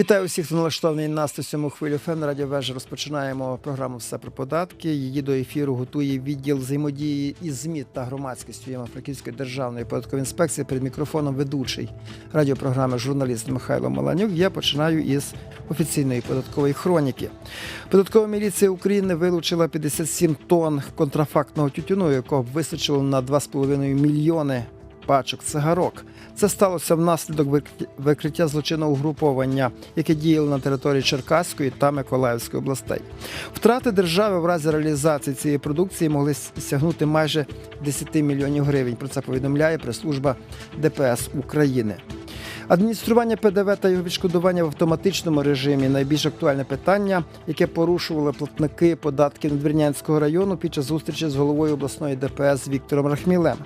Вітаю усіх, хто налаштований на 107 хвилю ФМ. Радіо Вежа розпочинаємо програму Все про податки. Її до ефіру готує відділ взаємодії із ЗМІ та громадськістю Івано-Франківської державної податкової інспекції перед мікрофоном ведучий радіопрограми журналіст Михайло Маланюк. Я починаю із офіційної податкової хроніки. Податкова міліція України вилучила 57 тонн контрафактного тютюну, якого вистачило на 2,5 мільйони пачок цигарок. Це сталося внаслідок викриття- злочинного угруповання, яке діяло на території Черкаської та Миколаївської областей. Втрати держави в разі реалізації цієї продукції могли сягнути майже 10 мільйонів гривень. Про це повідомляє прес-служба ДПС України. Адміністрування ПДВ та його відшкодування в автоматичному режимі найбільш актуальне питання, яке порушували платники податків Надвірнянського району під час зустрічі з головою обласної ДПС Віктором Рахмілем.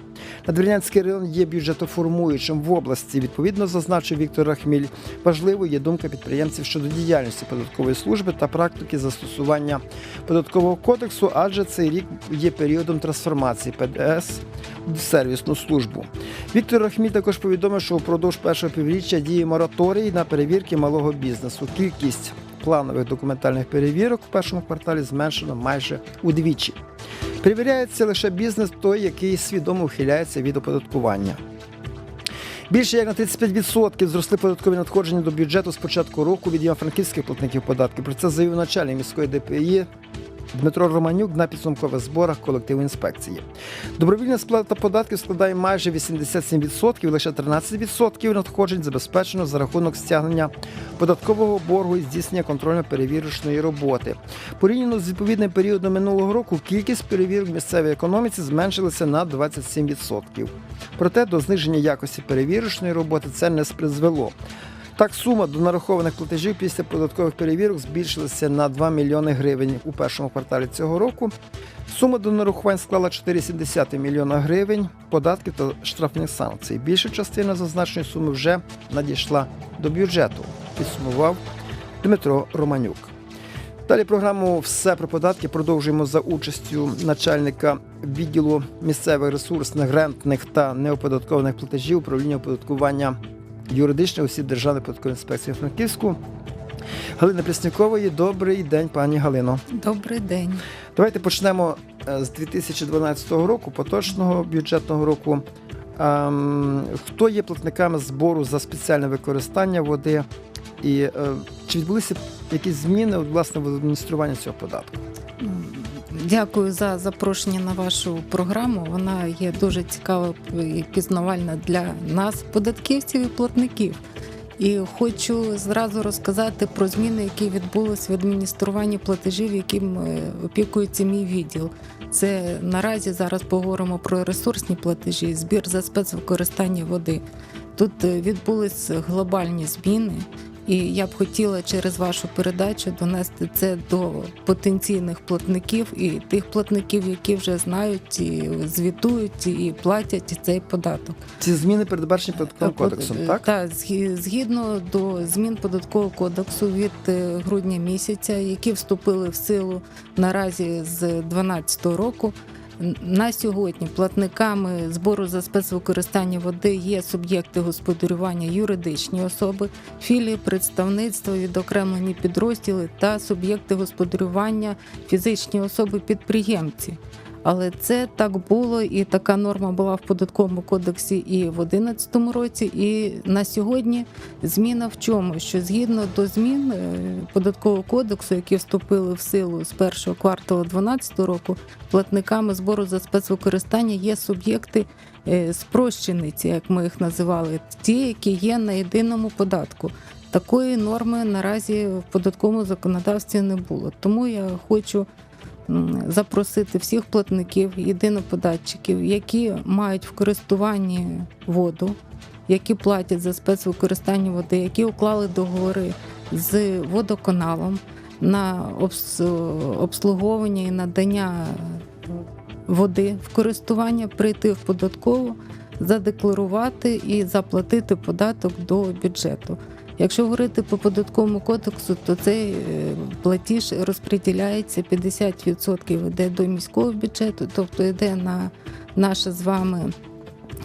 Надвірнянський район є бюджетоформуючим в області. Відповідно, зазначив Віктор Рахміль. Важливою є думка підприємців щодо діяльності податкової служби та практики застосування податкового кодексу, адже цей рік є періодом трансформації ПДС в сервісну службу. Віктор Рахміль також повідомив, що упродовж першого півріччя діє мораторій на перевірки малого бізнесу. Кількість планових документальних перевірок в першому кварталі зменшено майже удвічі. Перевіряється лише бізнес той, який свідомо ухиляється від оподаткування. Більше як на 35% зросли податкові надходження до бюджету з початку року від івано-франківських платників податків. Про це заявив начальник міської ДПІ Дмитро Романюк на підсумкових зборах колективу інспекції. Добровільна сплата податків складає майже 87%, лише 13% надходжень забезпечено за рахунок стягнення податкового боргу і здійснення контрольно-перевірочної роботи. Порівняно з відповідним періодом минулого року кількість перевірок в місцевій економіці зменшилася на 27%. Проте до зниження якості перевірочної роботи це не призвело. Так, сума до нарахованих платежів після податкових перевірок збільшилася на 2 мільйони гривень у першому кварталі цього року. Сума до нарахувань склала 4,7 мільйона гривень податків та штрафних санкцій. Більша частина зазначеної суми вже надійшла до бюджету, підсумував Дмитро Романюк. Далі програму Все про податки продовжуємо за участю начальника відділу місцевих ресурсних, рентних та неоподаткованих платежів управління оподаткування юридичних осіб Державної податкової інспекції Франківську. Галина Преснякової. Добрий день, пані Галино. Добрий день. Давайте почнемо е, з 2012 року, поточного бюджетного року. Ем, Хто є платниками збору за спеціальне використання води? І е, чи відбулися якісь зміни власне в адмініструванні цього податку? Дякую за запрошення на вашу програму. Вона є дуже цікава і пізнавальна для нас, податківців і платників. І хочу зразу розказати про зміни, які відбулись в адмініструванні платежів, яким е, опікується мій відділ. Це наразі зараз поговоримо про ресурсні платежі, збір за спецвикористання води. Тут е, відбулись глобальні зміни, і я б хотіла через вашу передачу донести це до потенційних платників і тих платників, які вже знають і звітують і платять цей податок. Ці зміни передбачені податковим кодексом, Е, так? Так, згідно до змін податкового кодексу від е, грудня місяця, які вступили в силу наразі з 2012 року. На сьогодні платниками збору за спецвикористання води є суб'єкти господарювання юридичні особи, філії представництва, відокремлені підрозділи та суб'єкти господарювання фізичні особи підприємці. Але це так було, і така норма була в податковому кодексі і в 2011 році. І на сьогодні зміна в чому? Що згідно до змін е, податкового кодексу, які вступили в силу з першого кварталу 2012 року, платниками збору за спецвикористання є суб'єкти е, спрощениці, як ми їх називали, ті, які є на єдиному податку. Такої норми наразі в податковому законодавстві не було. Тому я хочу запросити всіх платників, єдиноподатчиків, які мають в користуванні воду, які платять за спецвикористання води, які уклали договори з водоканалом на обслуговування і надання води в користування, прийти в податкову, задекларувати і заплатити податок до бюджету. Якщо говорити по податковому кодексу, то цей е, платіж розподіляється 50% йде до міського бюджету, тобто йде на наше з вами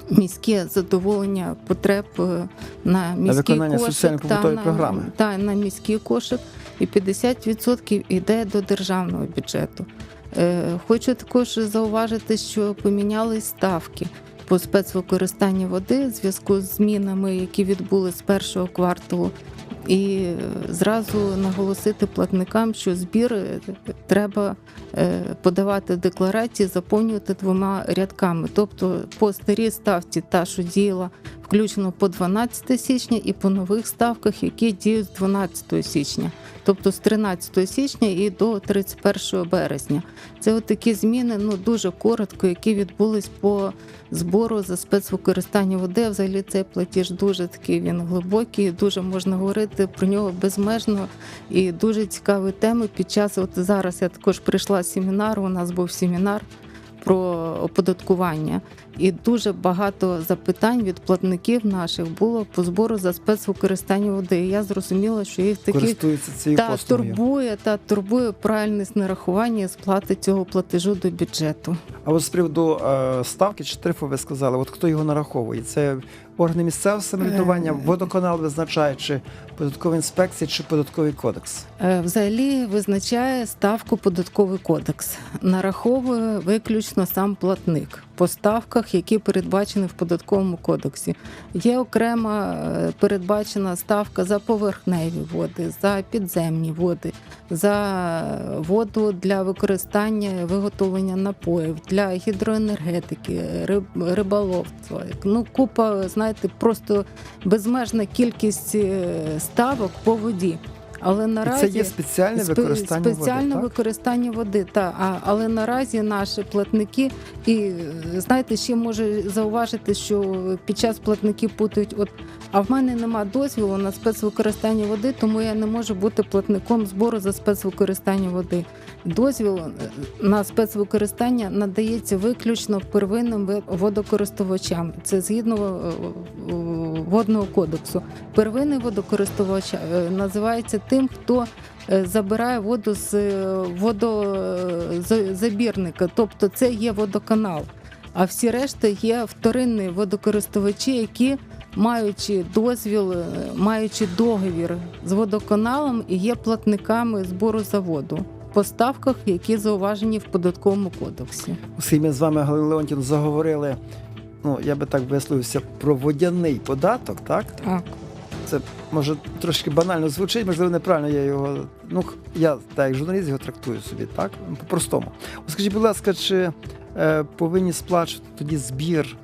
міське задоволення потреб е, на міський виконання кошик соціально-побутової на, програми. та, на міський кошик, і 50% йде до державного бюджету. Е, Хочу також зауважити, що помінялись ставки по спецвикористанню води в зв'язку з змінами, які відбули з першого кварталу. І е, зразу наголосити платникам, що збір е, треба е, подавати декларації, заповнювати двома рядками. Тобто по старій ставці, та що діяла включно по 12 січня, і по нових ставках, які діють з 12 січня, тобто з 13 січня і до 31 березня. Це от такі зміни, ну дуже коротко, які відбулись по збору за спецвикористання води. Взагалі цей платіж дуже такий він глибокий, дуже можна говорити про нього безмежно і дуже цікаві теми. Під час от зараз я також прийшла з семінару. У нас був семінар про оподаткування, і дуже багато запитань від платників наших було по збору за спецвикористання води. І я зрозуміла, що їх такі та послугою. турбує та турбує правильність нарахування і сплати цього платежу до бюджету. А от з приводу е, ставки чи тарифу ви сказали, от хто його нараховує? Це органи місцевого самоврядування, Е. водоканал визначає, чи податкова інспекція, чи податковий кодекс. Е, Взагалі визначає ставку податковий кодекс, нараховує виключно сам платник по ставках, які передбачені в податковому кодексі. Є окрема е, передбачена ставка за поверхневі води, за підземні води, за воду для використання виготовлення напоїв, для гідроенергетики, риб- риболовства. Ну, купа, знаєте, просто безмежна кількість е, ставок по воді. Але І наразі це є спеціальне використання спеціальне води. Так? використання води. Та а але наразі наші платники, і знаєте, ще може зауважити, що під час платники путають. От а в мене нема дозволу на спецвикористання води, тому я не можу бути платником збору за спецвикористання води. Дозвіл е, на спецвикористання надається виключно первинним ви- водокористувачам. Це згідно е, е, водного кодексу. Первинний водокористувач називається тим, хто забирає воду з е, водозабірника, тобто це є водоканал. А всі решта є вторинні водокористувачі, які маючи дозвіл, е, маючи договір з водоканалом, і є платниками збору за воду по ставках, які зауважені в податковому кодексі. Оскільки ми з вами, Галина Леонтін, заговорили, ну я би так висловився про водяний податок, так? Так. Це може трошки банально звучить, можливо, неправильно я його. Ну, я так як журналіст його трактую собі, так? По-простому. Скажіть, будь ласка, чи е, повинні сплачувати тоді збір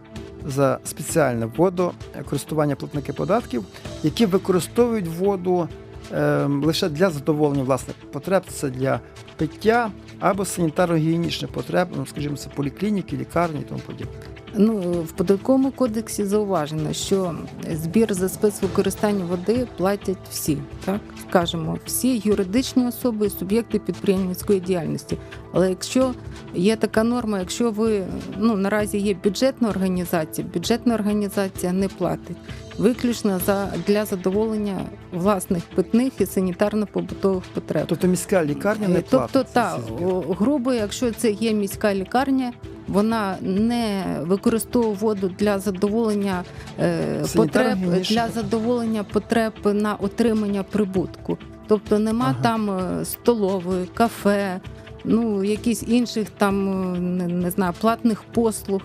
за спеціальне водокористування платники податків, які використовують воду е, лише для задоволення власних потреб, це для пиття або санітарно-гігієнічних потреб, ну, скажімо, це поліклініки, лікарні і тому подібне. Ну, в податковому кодексі зауважено, що збір за спецвикористання води платять всі, так скажемо, всі юридичні особи, суб'єкти підприємницької діяльності. Але якщо є така норма, якщо ви ну наразі є бюджетна організація, бюджетна організація не платить виключно за для задоволення власних питних і санітарно-побутових потреб. Тобто міська лікарня не Е, Тобто, платить. за так, цей збір. о, грубо, якщо це є міська лікарня, вона не використовує воду для задоволення е, потреб для задоволення потреб на отримання прибутку. Тобто нема Ага. там е, столової, кафе, ну якісь інших там не, не знаю, платних послуг.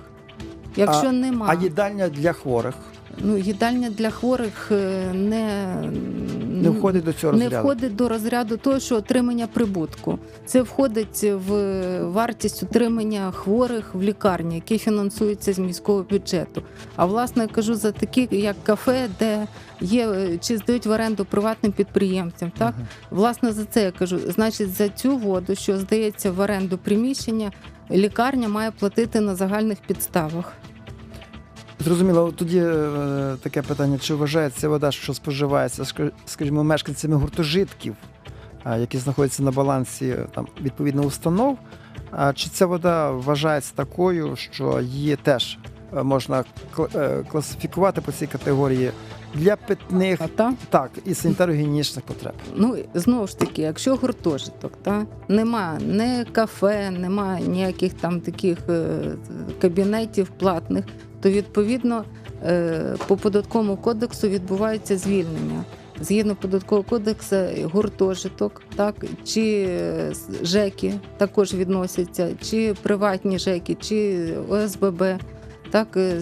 Якщо нема А їдальня для хворих ну їдальня для хворих е, не, не входить до цього не розряду. входить до розряду того, що отримання прибутку. Це входить в вартість утримання хворих в лікарні, які фінансуються з міського бюджету. А власне я кажу за такі, як кафе, де є е, чи здають в оренду приватним підприємцям. Так Мгм. власне за це я кажу. Значить, за цю воду, що здається в оренду приміщення, лікарня має платити на загальних підставах. Зрозуміло, тоді е, таке питання: чи вважається вода, що споживається, скажімо, мешканцями гуртожитків, а, які знаходяться на балансі е, там відповідно установ? А чи ця вода вважається такою, що її теж е, можна е, класифікувати по цій категорії для питних та так і санітарно-гігієнічних потреб. ну знову ж таки, якщо гуртожиток, та нема не кафе, нема ніяких там таких е, кабінетів платних, то відповідно е, по податковому кодексу відбувається звільнення. Згідно податкового кодексу, гуртожиток, так чи е, ЖЕКи також відносяться, чи приватні ЖЕКи, чи ОСББ, так е,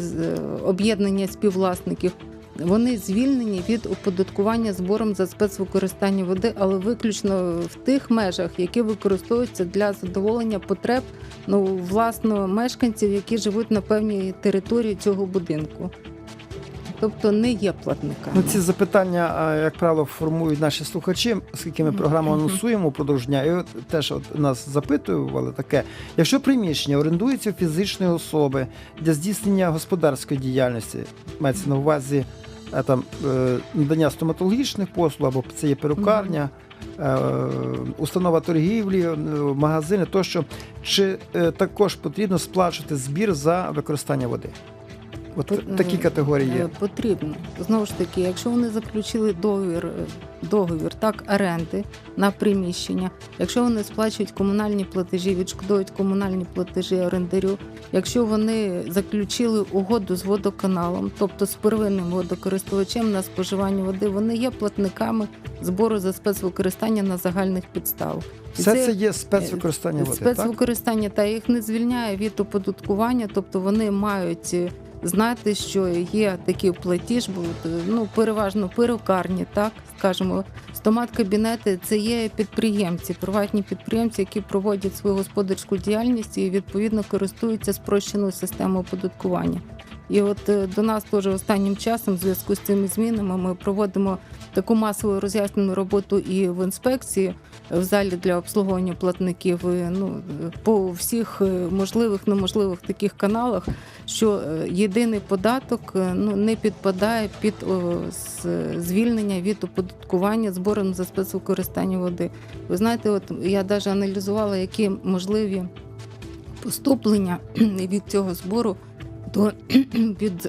об'єднання співвласників. Вони звільнені від оподаткування збором за спецвикористання води, але виключно в тих межах, які використовуються для задоволення потреб ну, власно мешканців, які живуть на певній території цього будинку. Тобто не є платниками. Ну, ці запитання, як правило, формують наші слухачі, оскільки ми програму анонсуємо впродовж дня. І от теж от нас запитували таке: якщо приміщення орендується фізичної особи для здійснення господарської діяльності, мається на увазі там е, надання стоматологічних послуг, або це є перукарня. е, Установа торгівлі, е, магазини тощо, чи е, також потрібно сплачувати збір за використання води? От такі е, категорії є. Е, Потрібно. Знову ж таки, якщо вони заключили договір, е, договір так, оренди на приміщення, якщо вони сплачують комунальні платежі, відшкодовують комунальні платежі орендарю, якщо вони заключили угоду з водоканалом, тобто з первинним водокористувачем на споживання води, вони є платниками збору за спецвикористання на загальних підставах. Все це є спецвикористання води. так? спецвикористання та їх не звільняє від оподаткування, тобто вони мають знати, що є такий платіж, бо е, ну переважно перукарні, так скажімо, стомат-кабінети це є підприємці, приватні підприємці, які проводять свою господарську діяльність і відповідно користуються спрощеною системою оподаткування. І от е, до нас теж останнім часом, в зв'язку з цими змінами, ми проводимо таку масову роз'яснену роботу і в інспекції в залі для обслуговування платників. і, Ну по всіх е, можливих неможливих таких каналах, що е, єдиний податок ну не підпадає під о, звільнення від оподаткування збором за спецвикористання води. Ви знаєте, от я навіть аналізувала, які можливі поступлення від цього збору до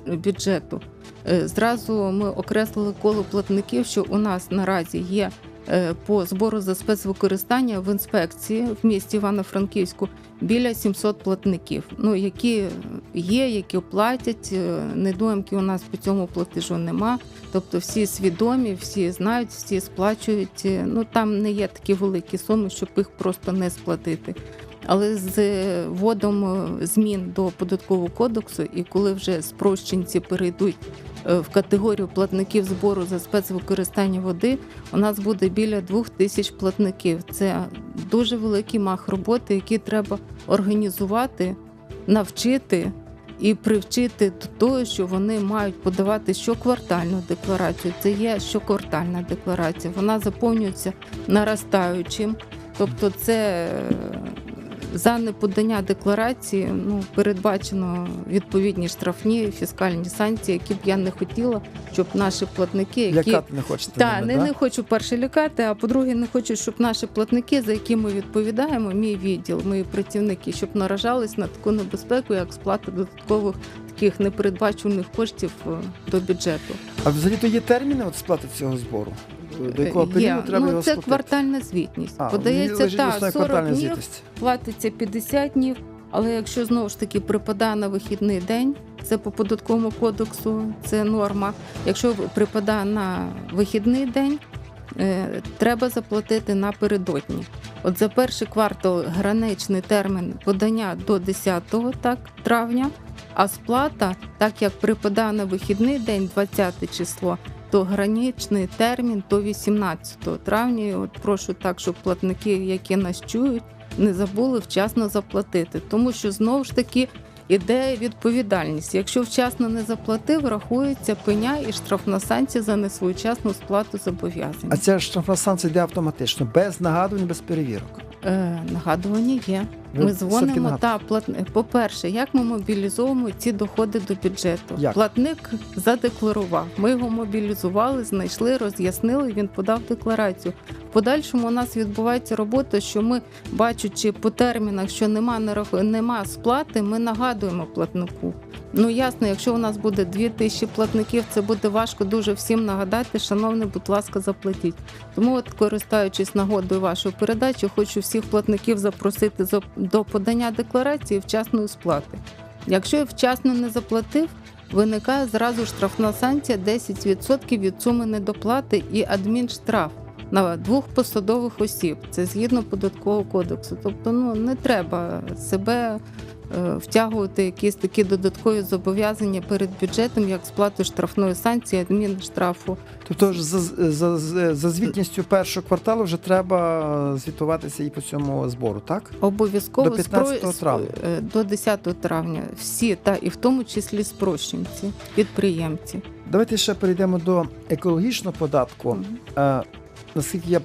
бюджету. Е, Зразу ми окреслили коло платників, що у нас наразі є е, по збору за спецвикористання в інспекції в місті Івано-Франківську біля 700 платників, ну які є, які платять. е, Недоїмки у нас по цьому платежу нема. Тобто всі свідомі, всі знають, всі сплачують. Ну там не є такі великі суми, щоб їх просто не сплатити. Але з вводом е, змін до податкового кодексу, і коли вже спрощенці перейдуть е, в категорію платників збору за спецвикористання води, у нас буде біля двох тисяч платників. Це дуже великий мах роботи, який треба організувати, навчити. І привчити до того, що вони мають подавати щоквартальну декларацію. Це є щоквартальна декларація. Вона заповнюється наростаючим. Тобто, це е, за неподання декларації ну, передбачено відповідні штрафні фіскальні санкції, які б я не хотіла, щоб наші платники, які Лякати не хочете. та ними, не, да? не хочу перше лякати, а по-друге, не хочу, щоб наші платники, за які ми відповідаємо, мій відділ, мої працівники, щоб наражались на таку небезпеку, як сплата додаткових таких непередбачених коштів е, до бюджету. А взагалі то є терміни от сплати цього збору? До якого Е, періоду треба ну, його це сплатити? квартальна звітність. А, Подається лежить та основна 40 квартальна днів, звітність. платиться 50 днів. Але якщо знову ж таки припадає на вихідний день, це по податковому кодексу, це норма. Якщо припадає на вихідний день, е, треба заплатити напередодні. От за перший квартал граничний термін подання до 10 так, травня, а сплата, так як припадає на вихідний день, 20 число, то граничний термін до 18 травня. І От прошу так, щоб платники, які нас чують, не забули вчасно заплатити, тому що знову ж таки іде відповідальність. Якщо вчасно не заплатив, рахується пеня і штрафна санкція за несвоєчасну сплату зобов'язань. А ця штрафна санкція йде автоматично, без нагадувань, без перевірок. Е, нагадування є. Ви Ми дзвонимо та платник. По-перше, як ми мобілізовуємо ці доходи до бюджету? Як? Платник задекларував. Ми його мобілізували, знайшли, роз'яснили. Він подав декларацію. В подальшому у нас відбувається робота, що ми, бачачи по термінах, що нема нерах- нема сплати, ми нагадуємо платнику. Ну ясно, якщо у нас буде дві тисячі платників, це буде важко дуже всім нагадати. Шановний, будь ласка, заплатіть. Тому, от, користуючись нагодою вашої передачі, хочу всіх платників запросити за- до подання декларації вчасної сплати. Якщо вчасно не заплатив, виникає зразу штрафна санкція 10% від суми недоплати і адмінштраф на двох посадових осіб. Це згідно податкового кодексу. Тобто, ну не треба себе е, втягувати якісь такі додаткові зобов'язання перед бюджетом, як сплату штрафної санкції, адмінштрафу. Тобто ж за, за, за, за звітністю першого кварталу вже треба звітуватися і по цьому збору, так? Обов'язково До 15 спро- травня. е, До 10 травня всі, та і в тому числі спрощенці, підприємці. Давайте ще перейдемо до екологічного податку. Е, наскільки я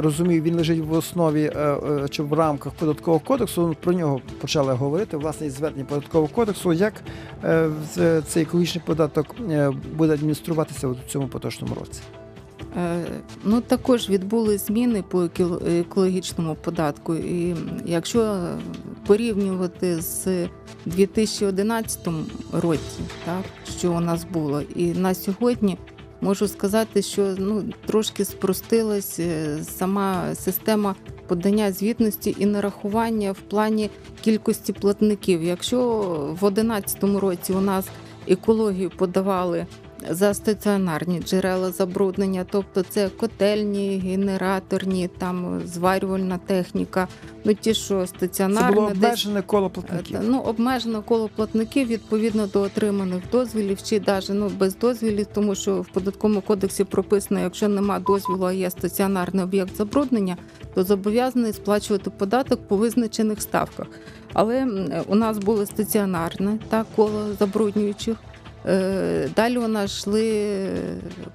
розумію, він лежить в основі е, е, чи в рамках податкового кодексу. Ну, Про нього почали говорити. Власне, і звернення податкового кодексу. Як е, цей екологічний податок буде адмініструватися у цьому поточному році? Ну також відбули зміни по екологічному податку. І якщо порівнювати з 2011 році, так що у нас було, і на сьогодні можу сказати, що ну трошки спростилась е, сама система подання звітності і нарахування в плані кількості платників. Якщо в 2011 році у нас екологію подавали за стаціонарні джерела забруднення, тобто це котельні, генераторні, там зварювальна техніка. Ну ті, що Це стаціонарне, було десь коло Е, платників. Ну, обмежено коло платників відповідно до отриманих дозвілів, чи навіть ну, без дозвілів, тому що в податковому кодексі прописано, якщо нема дозволу, а є стаціонарний об'єкт забруднення, то зобов'язаний сплачувати податок по визначених ставках. Але у нас було стаціонарне так, коло забруднюючих. Е, Далі у нас йшли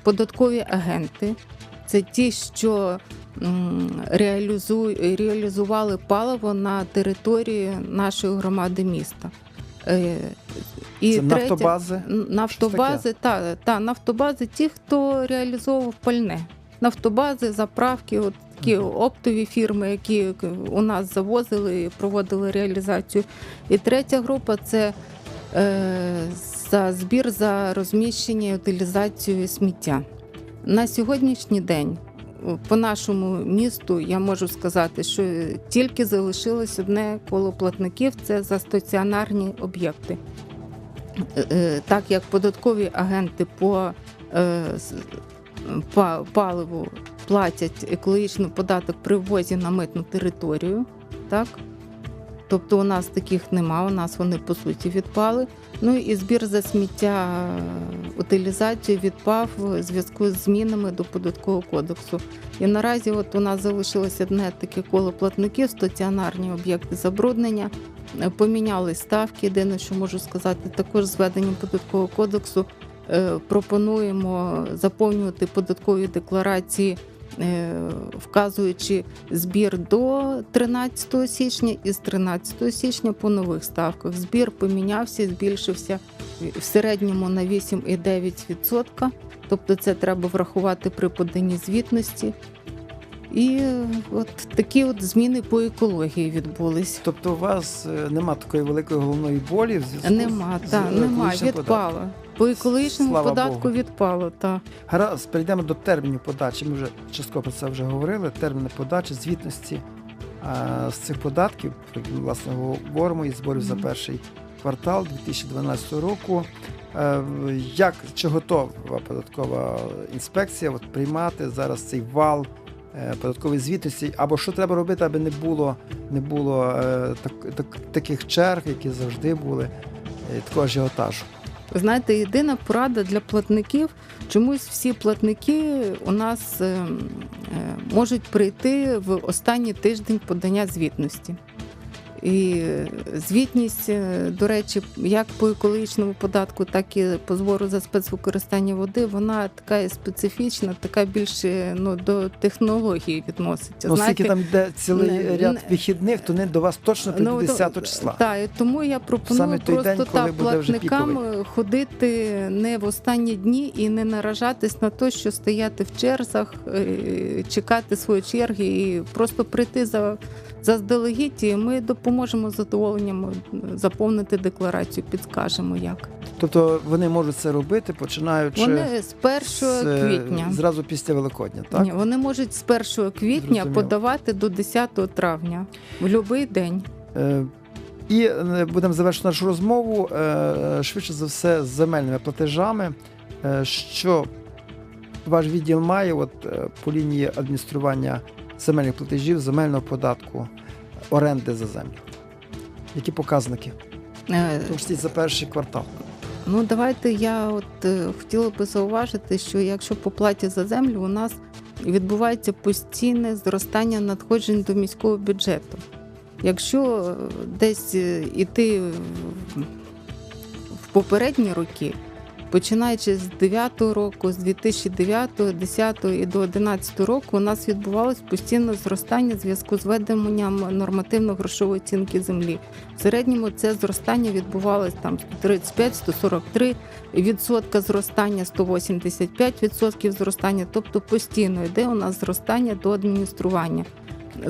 податкові агенти. Це ті, що реалізували паливо на території нашої громади міста. Е, І Це третє- нафтобази. Нафтобази, та, та, нафтобази, ті, хто реалізовував пальне. Нафтобази, заправки, от такі оптові фірми, які у нас завозили і проводили реалізацію. І третя група це е, за збір за розміщення і утилізацію сміття. На сьогоднішній день по нашому місту я можу сказати, що тільки залишилось одне коло платників це за стаціонарні об'єкти. Е, е, Так як податкові агенти по е, паливу платять екологічний податок при ввозі на митну територію, так? Тобто у нас таких нема, у нас вони по суті відпали. Ну і збір за сміття е, утилізацію відпав у зв'язку з змінами до податкового кодексу. І наразі от у нас залишилось одне таке коло платників, стаціонарні об'єкти забруднення. Е, Помінялись ставки. Єдине, що можу сказати, також з введенням податкового кодексу е, пропонуємо заповнювати податкові декларації. Е, Вказуючи збір до 13 січня і з 13 січня по нових ставках. Збір помінявся, збільшився в середньому на 8,9%. Тобто це треба врахувати при поданні звітності. І е, от такі от зміни по екології відбулись. Тобто у вас е, нема такої великої головної болі в зв'язку Нема, з, та з нема, відпало. По екологічному Слава податку Богу. відпало, та. Гаразд, перейдемо до термінів подачі. Ми вже частково про це вже говорили. Терміни подачі, звітності а, з цих податків, про які ми власне говоримо, і зборів за перший квартал 2012 року. Е, Як чи готова податкова інспекція от, приймати зараз цей вал е, податкової звітності, або що треба робити, аби не було, не було е, так, так, таких черг, які завжди були, такого ажіотажу. Знаєте, єдина порада для платників. Чомусь всі платники у нас е, е, можуть прийти в останній тиждень подання звітності. І звітність, е, до речі, як по екологічному податку, так і по збору за спецвикористання води, вона така специфічна, така більше ну, до технології відноситься. Ну, оскільки там йде цілий не- ряд не- вихідних, то не до вас точно прийде Ну, 10 то- числа. Так, тому я пропоную Саме просто день, та платникам ходити не в останні дні і не наражатись на те, що стояти в черзах, е, чекати своєї черги і просто прийти за. Заздалегідь, ми допоможемо з задоволенням заповнити декларацію, підскажемо як. Тобто вони можуть це робити, починаючи Вони з 1 з, е, квітня. зразу після Великодня, так? Ні, вони можуть з 1 квітня Зрозуміло. подавати до 10 травня в будь-який день. Е, І е, будемо завершити нашу розмову е, швидше за все з земельними платежами. Е, Що ваш відділ має от, е, по лінії адміністрування земельних платежів, земельного податку, оренди за землю? Які показники? Е, тому числі за перший квартал. Ну, давайте я от е, хотіла би зауважити, що якщо по платі за землю у нас відбувається постійне зростання надходжень до міського бюджету. Якщо е, десь е, іти в попередні роки, починаючи з 9 року, з 2009, 10 і до 11 року, у нас відбувалось постійне зростання в зв'язку з введенням нормативно-грошової оцінки землі. В середньому це зростання відбувалось там 135-143 відсотка зростання, 185 відсотків зростання, тобто постійно йде у нас зростання до адміністрування.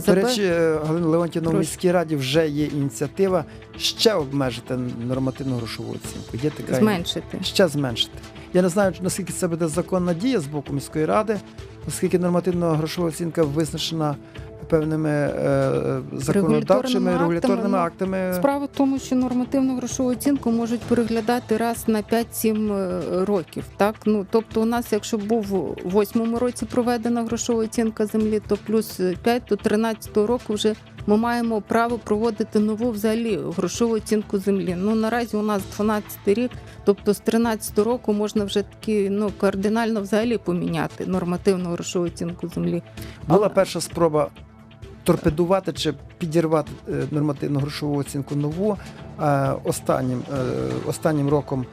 До речі, е, Галина Леонтівна, в міській раді вже є ініціатива ще обмежити нормативну грошову оцінку. Є така зменшити. ще зменшити. Я не знаю, наскільки це буде законна дія з боку міської ради, оскільки нормативна грошова оцінка визначена певними е, законодавчими Регуляторними регуляторними актами, актами. Справа в тому, що нормативну грошову оцінку можуть переглядати раз на 5-7 е, років. Так? Ну, тобто, у нас, якщо був у восьмому році проведена грошова оцінка землі, то плюс 5 до 13 року вже ми маємо право проводити нову взагалі грошову оцінку землі. Ну наразі у нас 12 рік, тобто з 13 року можна вже таки ну кардинально взагалі поміняти нормативну грошову оцінку землі. Була перша спроба торпедувати чи підірвати е, нормативну грошову оцінку нову е, останнім, е, останнім роком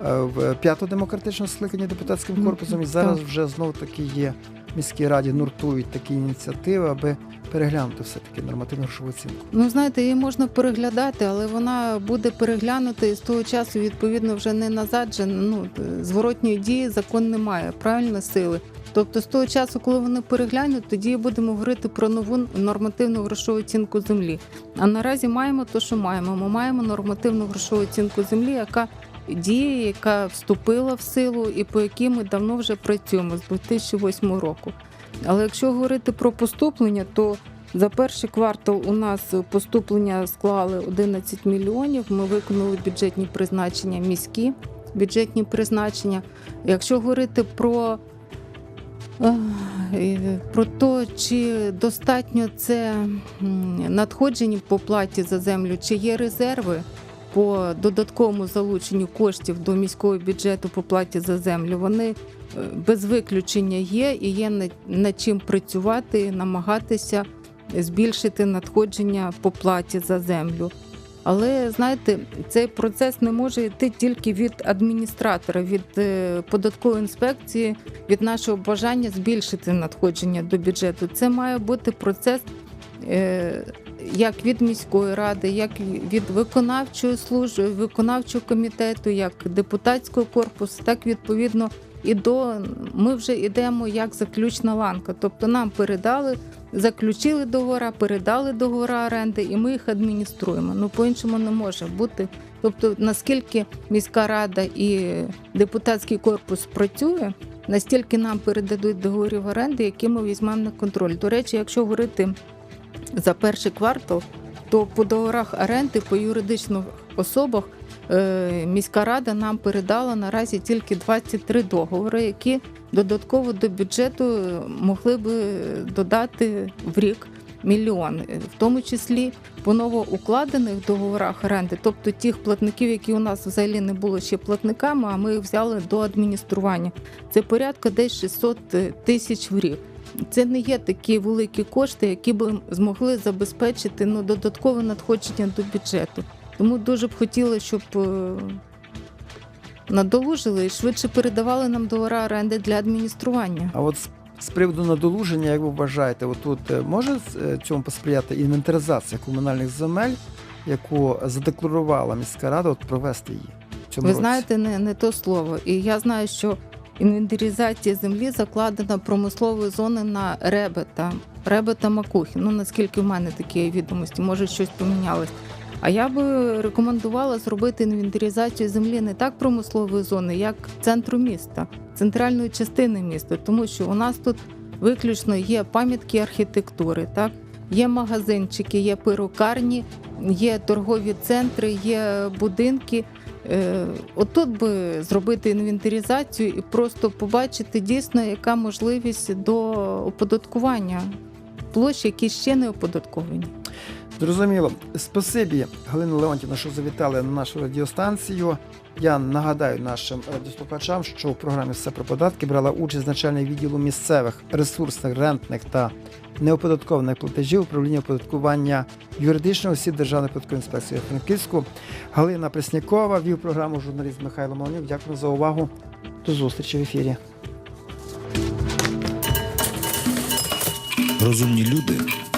в п'ятого демократичного скликання депутатським корпусом. І зараз вже знов таки є в міській раді нуртують такі ініціативи, аби переглянути все-таки нормативну грошову оцінку. Ну, знаєте, її можна переглядати, але вона буде переглянута і з того часу, відповідно, вже не назад, же, ну, зворотньої дії закон не має, правильно, сили. Тобто з того часу, коли вони переглянуть, тоді будемо говорити про нову нормативну грошову оцінку землі. А наразі маємо те, що маємо. Ми маємо нормативну грошову оцінку землі, яка діє, яка вступила в силу і по якій ми давно вже працюємо з 2008 року. Але якщо говорити про поступлення, то за перший квартал у нас поступлення склали 11 мільйонів. Ми виконали бюджетні призначення міські, бюджетні призначення. Якщо говорити про, про те, чи достатньо це м, надходження по платі за землю, чи є резерви по додатковому залученню коштів до міського бюджету по платі за землю, вони е, без виключення є і є над чим працювати, намагатися збільшити надходження по платі за землю. Але знаєте, цей процес не може йти тільки від адміністратора, від е, податкової інспекції, від нашого бажання збільшити надходження до бюджету. Це має бути процес е, як від міської ради, як від виконавчої служби, виконавчого комітету, як депутатського корпусу, так відповідно і до ми вже йдемо як заключна ланка. Тобто нам передали, заключили договора, передали договора оренди, і ми їх адмініструємо. Ну по-іншому не може бути. Тобто, наскільки міська рада і депутатський корпус працює, настільки нам передадуть договорів оренди, які ми візьмемо на контроль. До речі, якщо говорити за перший квартал, то по договорах оренди по юридичних особах міська рада нам передала наразі тільки 23 договори, які додатково до бюджету могли би додати в рік мільйон, в тому числі по новоукладених договорах оренди, тобто тих платників, які у нас взагалі не було ще платниками, а ми їх взяли до адміністрування. Це порядка десь 600 тисяч в рік. це не є такі великі кошти, які б змогли забезпечити ну, додаткове надходження до бюджету. Тому дуже б хотіла, щоб е, надолужили і швидше передавали нам договори оренди для адміністрування. А от з, приводу надолуження, як ви вважаєте, отут е, може е, цьому посприяти інвентаризація комунальних земель, яку задекларувала міська рада, от провести її в цьому Ви році? знаєте, не, не то слово. І я знаю, що інвентаризація землі закладена промисловою зоною на Ребета, Ребета Макухін. Ну наскільки в мене такі відомості, може щось помінялось. А я би рекомендувала зробити інвентаризацію землі не так промислової зони, як центру міста, центральної частини міста, тому що у нас тут виключно є пам'ятки архітектури, так є магазинчики, є перукарні, є торгові центри, є будинки. Е, Отут би зробити інвентаризацію і просто побачити дійсно, яка можливість до оподаткування площ, які ще не оподатковані. Зрозуміло. Спасибі, Галина Леонтівна, що завітали на нашу радіостанцію. Я нагадаю нашим радіослухачам, що в програмі Все про податки брала участь начальник відділу місцевих ресурсних, рентних та неоподаткованих платежів управління оподаткування юридичних осіб Державної податкової інспекції Франківську. Галина Преснякова вів програму журналіст Михайло Малонюк. Дякую за увагу. До зустрічі в ефірі. Розумні люди